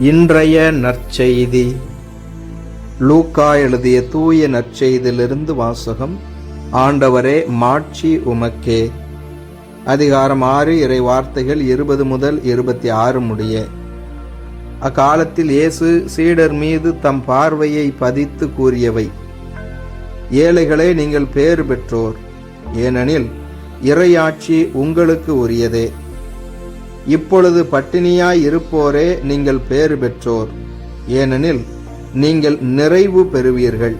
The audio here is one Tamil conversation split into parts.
இன்றைய நற்செய்தி. லூக்கா எழுதிய தூய நற்செய்தியிலிருந்து வாசகம் ஆண்டவரே மாட்சி உமக்கே. அதிகாரம் ஆறு இறை வார்த்தைகள் இருபது முதல் இருபத்தி ஆறு முடிய. அக்காலத்தில் இயேசு சீடர் மீது தம் பார்வையை பதித்து கூறியவை ஏழைகளே நீங்கள் பேறு பெற்றோர். ஏனெனில் இறையாட்சி உங்களுக்கு உரியதே. இப்பொழுது பட்டினியாய் இருப்போரே நீங்கள் பேறு பெற்றோர். ஏனெனில் நீங்கள் நிறைவு பெறுவீர்கள்.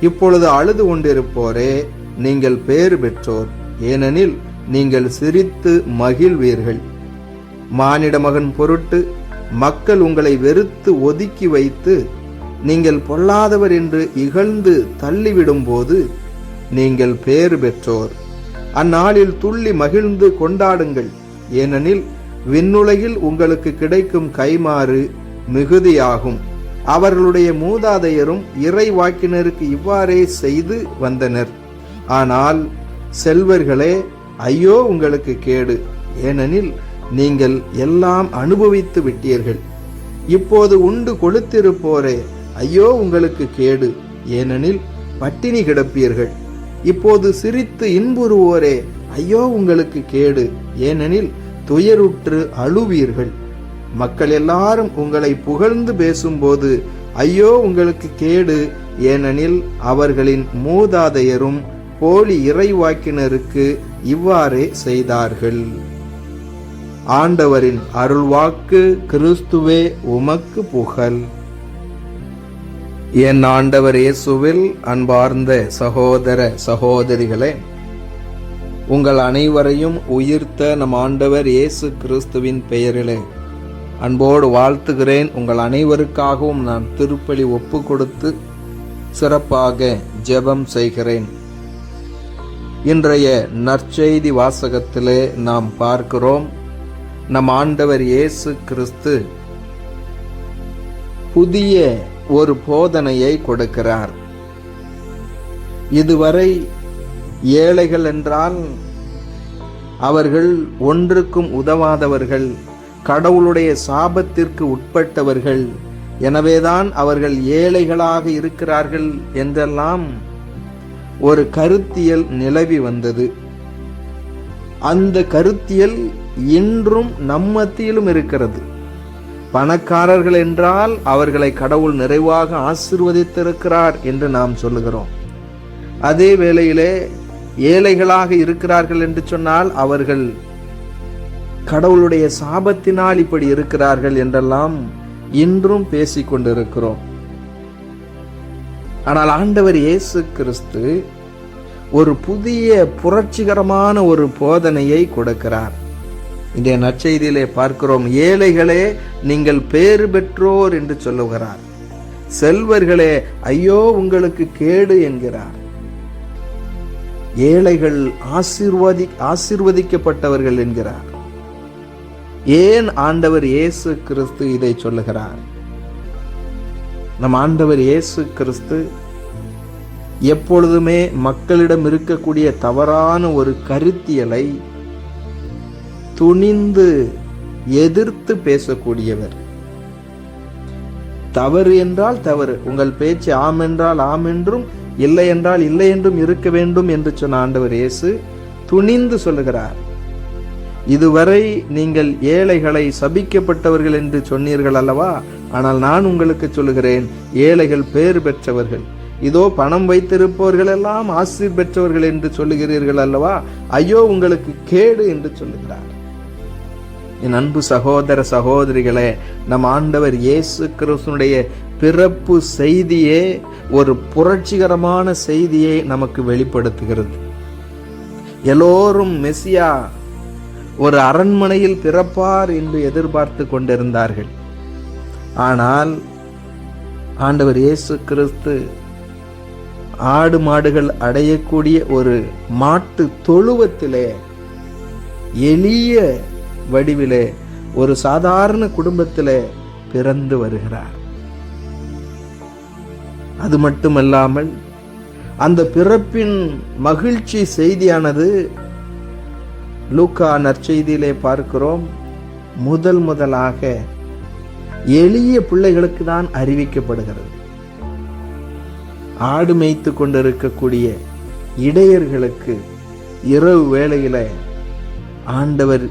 இப்பொழுது அழுது கொண்டிருப்போரே நீங்கள் பேறு பெற்றோர். ஏனெனில் நீங்கள் சிரித்து மகிழ்வீர்கள். மானிட மகன் பொருட்டு மக்கள் உங்களை வெறுத்து ஒதுக்கி வைத்து நீங்கள் பொல்லாதவர் என்று இகழ்ந்து தள்ளிவிடும்போது நீங்கள் பேறு பெற்றோர். அந்நாளில் துள்ளி மகிழ்ந்து கொண்டாடுங்கள். ஏனெனில் விண்ணுலகில் உங்களுக்கு கிடைக்கும் கைமாறு மிகுதியாகும். அவர்களுடைய மூதாதையரும் இறை வாக்கினருக்கு இவ்வாறே செய்து வந்தனர். ஆனால் செல்வர்களே ஐயோ உங்களுக்கு கேடு. ஏனெனில் நீங்கள் எல்லாம் அனுபவித்து விட்டீர்கள். இப்போது உண்டு கொளுத்திருப்போரே ஐயோ உங்களுக்கு கேடு. ஏனெனில் பட்டினி கிடப்பீர்கள். இப்போது சிரித்து இன்புறுவோரே ஐயோ உங்களுக்கு கேடு. ஏனெனில் துயருற்று அழுவீர்கள். மக்கள் எல்லாரும் உங்களை புகழ்ந்து பேசும்போது ஐயோ உங்களுக்கு கேடு. ஏனெனில் அவர்களின் மூதாதையரும் போலி இறைவாக்கினருக்கு இவ்வாறே செய்தார்கள். ஆண்டவரின் அருள்வாக்கு கிறிஸ்துவே உமக்கு புகழ். என் ஆண்டவர் இயேசுவில் அன்பார்ந்த சகோதர சகோதரிகளே உங்கள் அனைவரையும் உயிர்த்த நம் ஆண்டவர் இயேசு கிறிஸ்துவின் பெயரிலே. அன்போடு வாழ்த்துகிறேன். உங்கள் அனைவருக்காகவும் நான் திருப்பலி ஒப்பு கொடுத்து சிறப்பாக ஜெபம் செய்கிறேன். இன்றைய நற்செய்தி வாசகத்திலே நாம் பார்க்கிறோம். நம் ஆண்டவர் இயேசு கிறிஸ்து புதிய ஒரு போதனையை கொடுக்கிறார். இதுவரை ஏழைகள் என்றால் அவர்கள் ஒன்றுக்கும் உதவாதவர்கள் கடவுளுடைய சாபத்திற்கு உட்பட்டவர்கள். எனவேதான் அவர்கள் ஏழைகளாக இருக்கிறார்கள் என்றெல்லாம் ஒரு கருத்தியல் நிலவி வந்தது. அந்த கருத்தியல் இன்றும் நம்மத்தியிலும் இருக்கிறது. பணக்காரர்கள் என்றால் அவர்களை கடவுள் நிறைவாக ஆசிர்வதித்திருக்கிறார் என்று நாம் சொல்லுகிறோம். அதே வேளையிலே ஏழைகளாக இருக்கிறார்கள் என்று சொன்னால் அவர்கள் கடவுளுடைய சாபத்தினால் இப்படி இருக்கிறார்கள் என்றெல்லாம் இன்றும் பேசிக் கொண்டிருக்கிறோம். ஆனால் ஆண்டவர் இயேசு கிறிஸ்து ஒரு புதிய புரட்சிகரமான ஒரு போதனையை கொடுக்கிறார். இந்த நற்செய்தியிலே பார்க்கிறோம் ஏழைகளே நீங்கள் பேறு பெற்றோர் என்று சொல்லுகிறார். செல்வர்களே ஐயோ உங்களுக்கு கேடு என்கிறார். ஏழைகள் ஆசிர்வாதி ஆசிர்வதிக்கப்பட்டவர்கள் என்கிறார். ஏன் ஆண்டவர் இயேசு கிறிஸ்து இதை சொல்லுகிறார்? நம் ஆண்டவர் இயேசு கிறிஸ்து எப்பொழுதுமே மக்களிடம் இருக்கக்கூடிய தவறான ஒரு கருத்தியலை துணிந்து எதிர்த்து பேசக்கூடியவர். தவறு என்றால் தவறு. உங்கள் பேச்சு ஆம் என்றால் ஆம் என்றும் இல்லை என்றால் இல்லை என்றும் இருக்க வேண்டும் என்று சொன்ன ஆண்டவர் இயேசு துணிந்து சொல்லுகிறார். இதுவரை நீங்கள் ஏழைகளை சபிக்கப்பட்டவர்கள் என்று சொன்னீர்கள் அல்லவா? ஆனால் நான் உங்களுக்கு சொல்லுகிறேன் ஏழைகள் பேறு பெற்றவர்கள். இதோ பணம் வைத்திருப்பவர்கள் எல்லாம் ஆசிர் பெற்றவர்கள் என்று சொல்லுகிறீர்கள் அல்லவா? ஐயோ உங்களுக்கு கேடு என்று சொல்லுகிறார். என் அன்பு சகோதர சகோதரிகளே நம் ஆண்டவர் இயேசு கிறிஸ்துனுடைய பிறப்பு செய்தியே ஒரு புரட்சிகரமான செய்தியை நமக்கு வெளிப்படுத்துகிறது. எல்லோரும் மெசியா ஒரு அரண்மனையில் பிறப்பார் என்று எதிர்பார்த்து கொண்டிருந்தார்கள். ஆனால் ஆண்டவர் இயேசு கிறிஸ்து ஆடு மாடுகள் அடையக்கூடிய ஒரு மாட்டு தொழுவத்திலே எளிய வடிவிலே ஒரு சாதாரண குடும்பத்திலே பிறந்து வருகிறார். அது மட்டுமல்லாமல் அந்த பிறப்பின் மகிழ்ச்சி செய்தியானது லூக்கா நற்செய்தியிலே பார்க்கிறோம். முதல் முதலாக எளிய பிள்ளைகளுக்கு தான் அறிவிக்கப்படுகிறது. ஆடு மேய்த்து கொண்டிருக்கக்கூடிய இடையர்களுக்கு இரவு வேளையில் ஆண்டவர்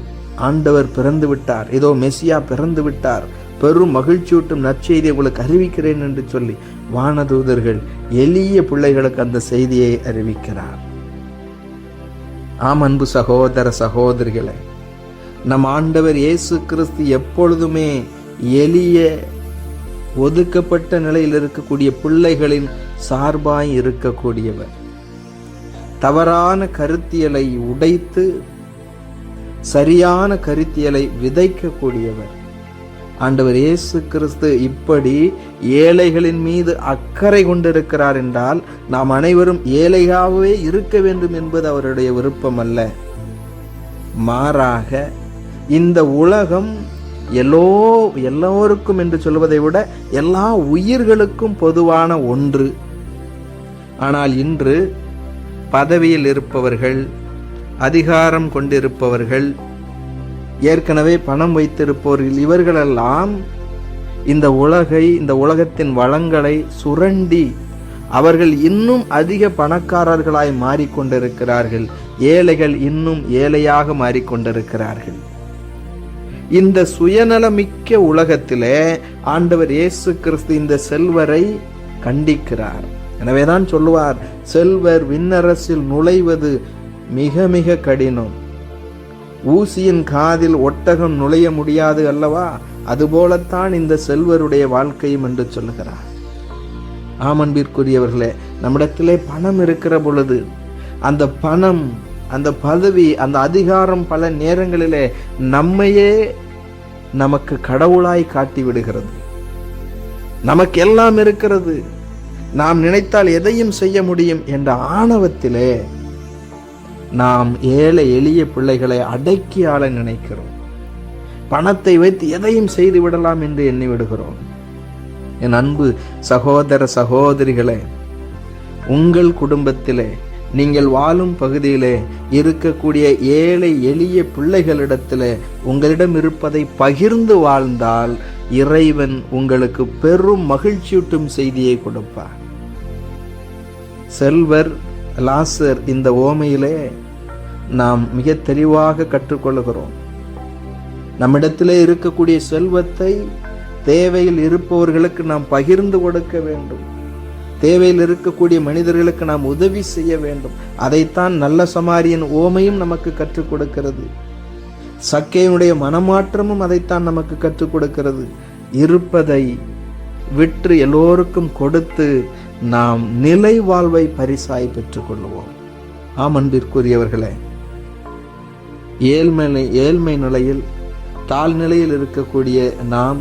ஆண்டவர் பிறந்து விட்டார். ஏதோ மெசியா பிறந்து விட்டார். பெரும் மகிழ்ச்சியூட்டும் நற்செய்தி உங்களுக்கு அறிவிக்கிறேன் என்று சொல்லி வானதூதர்கள் எளிய பிள்ளைகளுக்கு அந்த செய்தியை அறிவிக்கிறார். ஆம் அன்பு சகோதர சகோதரிகளை நம் ஆண்டவர் இயேசு கிறிஸ்து எப்பொழுதுமே எளிய ஒதுக்கப்பட்ட நிலையில் இருக்கக்கூடிய பிள்ளைகளின் சார்பாய் இருக்கக்கூடியவர். தவறான கருத்தியலை உடைத்து சரியான கருத்தியலை விதைக்கக்கூடியவர். ஆண்டவர் இயேசு கிறிஸ்து இப்படி ஏழைகளின் மீது அக்கறை கொண்டிருக்கிறார் என்றால் நாம் அனைவரும் ஏழையாகவே இருக்க வேண்டும் என்பது அவருடைய விருப்பம் அல்ல மாறாக இந்த உலகம் எல்லோ எல்லோருக்கும் என்று சொல்வதை விட எல்லா உயிர்களுக்கும் பொதுவான ஒன்று. ஆனால் இன்று பதவியில் இருப்பவர்கள் அதிகாரம் கொண்டிருப்பவர்கள் ஏற்கனவே பணம் வைத்திருப்பவர்கள் இவர்களெல்லாம் இந்த உலகை இந்த உலகத்தின் வளங்களை சுரண்டி அவர்கள் இன்னும் அதிக பணக்காரர்களாய் மாறிக்கொண்டிருக்கிறார்கள். ஏழைகள் இன்னும் ஏழையாக மாறிக்கொண்டிருக்கிறார்கள். இந்த சுயநலமிக்க உலகத்திலே ஆண்டவர் இயேசு கிறிஸ்து இந்த செல்வரை கண்டிக்கிறார். எனவேதான் சொல்லுவார் செல்வர் விண்ணரசில் நுழைவது மிக மிக கடினம். ஊசியின் காதில் ஒட்டகம் நுழைய முடியாது அல்லவா? அதுபோலத்தான் இந்த செல்வருடைய வாழ்க்கையும் என்று சொல்லுகிறார். ஆமன்பிற்குரியவர்களே நம்மிடத்திலே பணம் இருக்கிற பொழுது அந்த பணம் அந்த பதவி அந்த அதிகாரம் பல நேரங்களிலே நம்மையே நமக்கு கடவுளாய் காட்டி விடுகிறது. நமக்கு எல்லாம் இருக்கிறது. நாம் நினைத்தால் எதையும் செய்ய முடியும் என்ற ஆணவத்திலே நாம் ஏழை எளிய பிள்ளைகளை அடக்கி ஆள நினைக்கிறோம். பணத்தை வைத்து எதையும் செய்து விடலாம் என்று எண்ணி விடுகிறோம். என் அன்பு சகோதர சகோதரிகளே உங்கள் குடும்பத்திலே நீங்கள் வாழும் பகுதியிலே இருக்கக்கூடிய ஏழை எளிய பிள்ளைகளிடத்தில் உங்களிடம் இருப்பதை பகிர்ந்து வாழ்ந்தால் இறைவன் உங்களுக்கு பெரும் மகிழ்ச்சியூட்டும் செய்தியை கொடுப்பார். செல்வர் லாசர் இந்த ஓமையிலே நாம் மிக தெளிவாக கற்றுக்கொள்கிறோம். நம்மிடத்திலே இருக்கக்கூடிய செல்வத்தை தேவையில் இருப்பவர்களுக்கு நாம் பகிர்ந்து கொடுக்க வேண்டும். தேவையில் இருக்கக்கூடிய மனிதர்களுக்கு நாம் உதவி செய்ய வேண்டும். அதைத்தான் நல்ல சமாரியன் ஓமையும் நமக்கு கற்றுக் கொடுக்கிறது. சக்கையினுடைய மனமாற்றமும் அதைத்தான் நமக்கு கற்றுக் கொடுக்கிறது. இருப்பதை விற்று எல்லோருக்கும் கொடுத்து நாம் நிலை வாழ்வை பரிசாய் பெற்றுக் கொள்வோம் ஆம் அன்பிற்குரியவர்களே ஏழ்மை ஏழ்மை நிலையில் தாழ்நிலையில் இருக்கக்கூடிய நாம்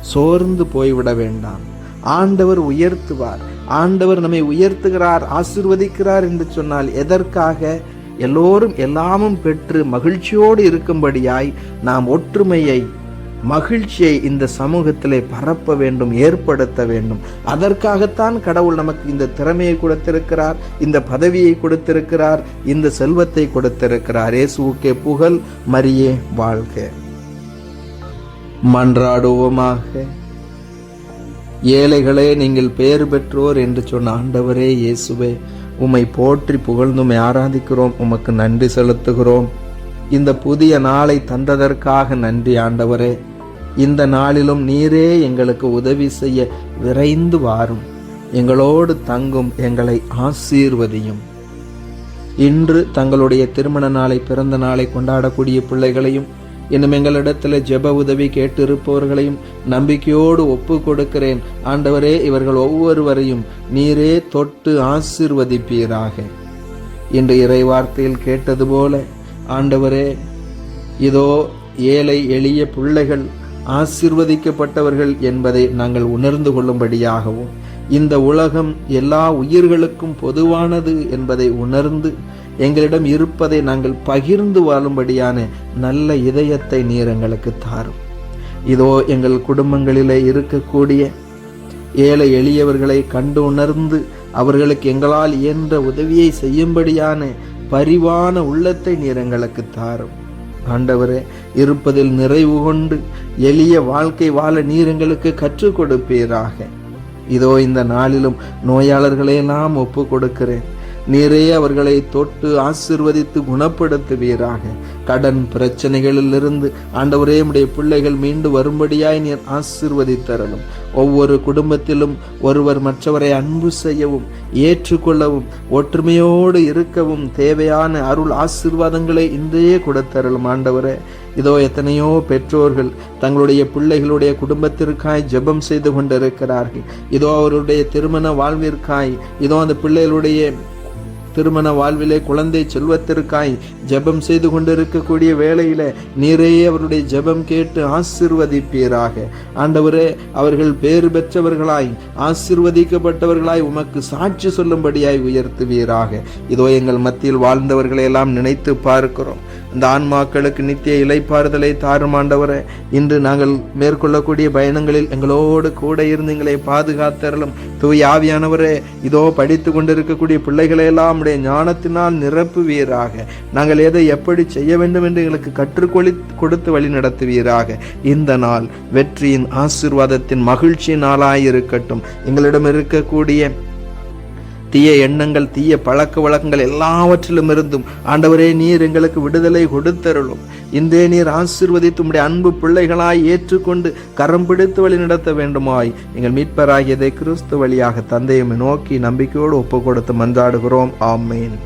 சோர்ந்து போய்விட வேண்டாம். ஆண்டவர் உயர்த்துவார். ஆண்டவர் நம்மை உயர்த்துகிறார் ஆசிர்வதிக்கிறார் என்று சொன்னால் எதற்காக? எல்லோரும் எல்லாமும் பெற்று மகிழ்ச்சியோடு இருக்கும்படியாய் நாம் ஒற்றுமையை மகிழ்ச்சியை இந்த சமூகத்திலே பரப்ப வேண்டும் ஏற்படுத்த வேண்டும். அதற்காகத்தான் கடவுள் நமக்கு இந்த திறமையை கொடுத்திருக்கிறார் இந்த பதவியை கொடுத்திருக்கிறார் இந்த செல்வத்தை கொடுத்திருக்கிறார். இயேசுக்கே புகழ் மரியே வாழ்க. மன்றாடுவோமாக. ஏழைகளே நீங்கள் பெயர் பெற்றோர் என்று சொன்ன ஆண்டவரே இயேசுவே உம்மை போற்றி புகழ்ந்துமை ஆராதிக்கிறோம் உமக்கு நன்றி செலுத்துகிறோம். இந்த புதிய நாளை தந்ததற்காக நன்றி ஆண்டவரே. இந்த நாளிலும் நீரே எங்களுக்கு உதவி செய்ய விரைந்து வாரும். எங்களோடு தங்கும் எங்களை ஆசீர்வதியும். இன்று தங்களுடைய திருமண நாளை பிறந்த நாளை கொண்டாடக்கூடிய பிள்ளைகளையும் இன்னும் எங்களிடத்தில் ஜெப உதவி கேட்டிருப்பவர்களையும் நம்பிக்கையோடு ஒப்பு கொடுக்கிறேன் ஆண்டவரே இவர்கள் ஒவ்வொருவரையும் நீரே தொட்டு ஆசிர்வதிப்பீராக. இன்று இறை வார்த்தையில் கேட்டது போல ஆண்டவரே இதோ ஏழை எளிய பிள்ளைகள் ஆசிர்வதிக்கப்பட்டவர்கள் என்பதை நாங்கள் உணர்ந்து கொள்ளும்படியாகவும் இந்த உலகம் எல்லா உயிர்களுக்கும் பொதுவானது என்பதை உணர்ந்து எங்களிடம் இருப்பதை நாங்கள் பகிர்ந்து வாழும்படியான நல்ல இதயத்தை நீர் எங்களுக்கு தாரும். இதோ எங்கள் குடும்பங்களிலே இருக்கக்கூடிய ஏழை எளியவர்களை கண்டு உணர்ந்து அவர்களுக்கு எங்களால் இயன்ற உதவியை செய்யும்படியான பரிவான உள்ளத்தை நீர் எங்களுக்கு தாரும். ஆண்டவரே இருப்பதில் நிறைவு கொண்டு எளிய வாழ்க்கை வாழ நீர் எங்களுக்கு கற்றுக் கொடுப்பீராக இதோ இந்த நாளிலும் நோயாளர்களையெல்லாம் ஒப்பு கொடுக்கிறேன் நீரே அவர்களை தொட்டு ஆசிர்வதித்து குணப்படுத்துவீராக. கடன் பிரச்சனைகளிலிருந்து ஆண்டவரே உடைய பிள்ளைகள் மீண்டு வரும்படியாய் நீர் ஆசிர்வதித்தரலும். ஒவ்வொரு குடும்பத்திலும் ஒருவர் மற்றவரை அன்பு செய்யவும் ஏற்றுக்கொள்ளவும் ஒற்றுமையோடு இருக்கவும் தேவையான அருள் ஆசிர்வாதங்களை இன்றையே கொடுத்தரலும் ஆண்டவரே. இதோ எத்தனையோ பெற்றோர்கள் தங்களுடைய பிள்ளைகளுடைய குடும்பத்திற்காய் ஜெபம் செய்து கொண்டிருக்கிறார்கள். இதோ அவருடைய திருமண வாழ்விற்காய் இதோ அந்த பிள்ளைகளுடைய திருமண வாழ்விலே குழந்தை செல்வத்திற்காய் ஜெபம் செய்து கொண்டிருக்கக்கூடிய வேளையில நீரே அவருடைய ஜெபம் கேட்டு ஆசிர்வதிப்பீராக. ஆண்டவரே அவர்கள் பேறு பெற்றவர்களாய் ஆசிர்வதிக்கப்பட்டவர்களாய் உமக்கு சாட்சி சொல்லும்படியாய் உயர்த்துவீராக. இதோ எங்கள் மத்தியில் வாழ்ந்தவர்களையெல்லாம் நினைத்து பார்க்கிறோம். இந்த ஆன்மாக்களுக்கு நித்திய இலைப்பாறுதலை தாரும் இன்று நாங்கள் மேற்கொள்ளக்கூடிய பயணங்களில் எங்களோடு கூட இருந்து எங்களை பாதுகாத்தரலும் தூய் ஆவியானவரே. இதோ படித்து கொண்டிருக்கக்கூடிய பிள்ளைகளை எல்லாம் உடைய ஞானத்தினால் நிரப்புவீராக. நாங்கள் எதை எப்படி செய்ய வேண்டும் என்று எங்களுக்கு கற்றுக்கொளி கொடுத்து வழி நடத்துவீராக. இந்த நாள் வெற்றியின் ஆசிர்வாதத்தின் மகிழ்ச்சி நாளாயிருக்கட்டும் எங்களிடம் இருக்கக்கூடிய தீய எண்ணங்கள் தீய பழக்க வழக்கங்கள் எல்லாவற்றிலும் இருந்தும் ஆண்டவரே நீர் எங்களுக்கு விடுதலை கொடுத்தருளும். இன்றே நீர் ஆசிர்வதித்து உடைய அன்பு பிள்ளைகளாய் ஏற்றுக்கொண்டு கரம் பிடித்து வழி நடத்த வேண்டுமாய். எங்கள் மீட்பராகியதை கிறிஸ்து வழியாக தந்தையை நோக்கி நம்பிக்கையோடு ஒப்பு கொடுத்து மன்றாடுகிறோம். ஆமேன்.